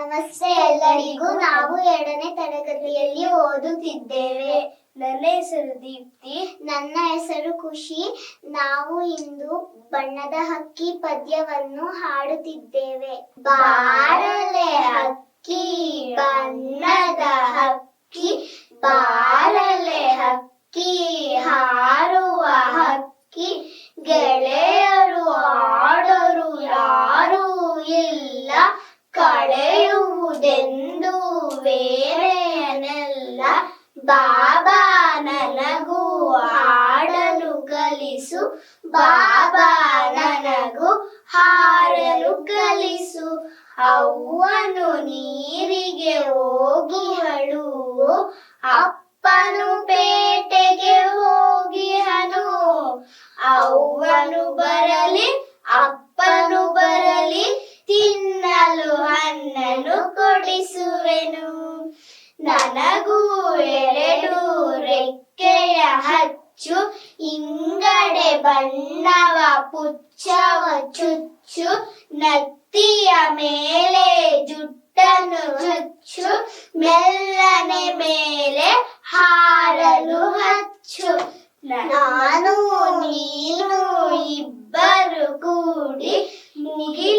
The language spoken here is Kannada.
ನಮಸ್ತೆ ಎಲ್ಲರಿಗೂ. ನಾವು ಎರಡನೇ ತರಗತಿಯಲ್ಲಿ ಓದುತ್ತಿದ್ದೇವೆ. ನನ್ನ ಹೆಸರು ದೀಪ್ತಿ. ನನ್ನ ಹೆಸರು ಖುಷಿ. ನಾವು ಇಂದು ಬಣ್ಣದ ಹಕ್ಕಿ ಪದ್ಯವನ್ನು ಹಾಡುತ್ತಿದ್ದೇವೆ. ಬಾರಲೆ ಹಕ್ಕಿ ಬಣ್ಣದ ಹಕ್ಕಿ ಬಾರಲೆ ಹಕ್ಕಿ. ಕಳೆಯುವುದೆಂದು ವೇರೆಯನೆಲ್ಲ ಬಾಬಾ ನನಗೂ ಹಾಡಲು ಕಲಿಸು. ಬಾಬಾ ನನಗೂ ಹಾಡಲು ಕಲಿಸು. ಅವ್ವನು ನೀರಿಗೆ ಹೋಗಿಹಳು ಅಪ್ಪನು ಪೇಟೆಗೆ ಹೋಗಿ ಹನು. ಅವ್ವನು ಬರಲಿ, ಅಪ್ಪನು ಬರಲಿ, ತಿನ್ನಲು ಹಣ್ಣನ್ನು ಕೊಡಿಸುವೆನು ನನಗೂ ಎರಡು ರೆಕ್ಕೆಯ ಹಚ್ಚು ಇಂಗಡೆ ಬಣ್ಣವ ಪುಚ್ಚವ ಚುಚ್ಚು ನತ್ತಿಯ ಮೇಲೆ ಜುಟ್ಟನ್ನು ಚುಚ್ಚು ಮೆಲ್ಲನೆ ಮೇಲೆ ಹಾರಲು ಹಚ್ಚು ನಾನು ನೀನು ಇಬ್ಬರು ಕೂಡಿ ಮುಗಿಲಿನ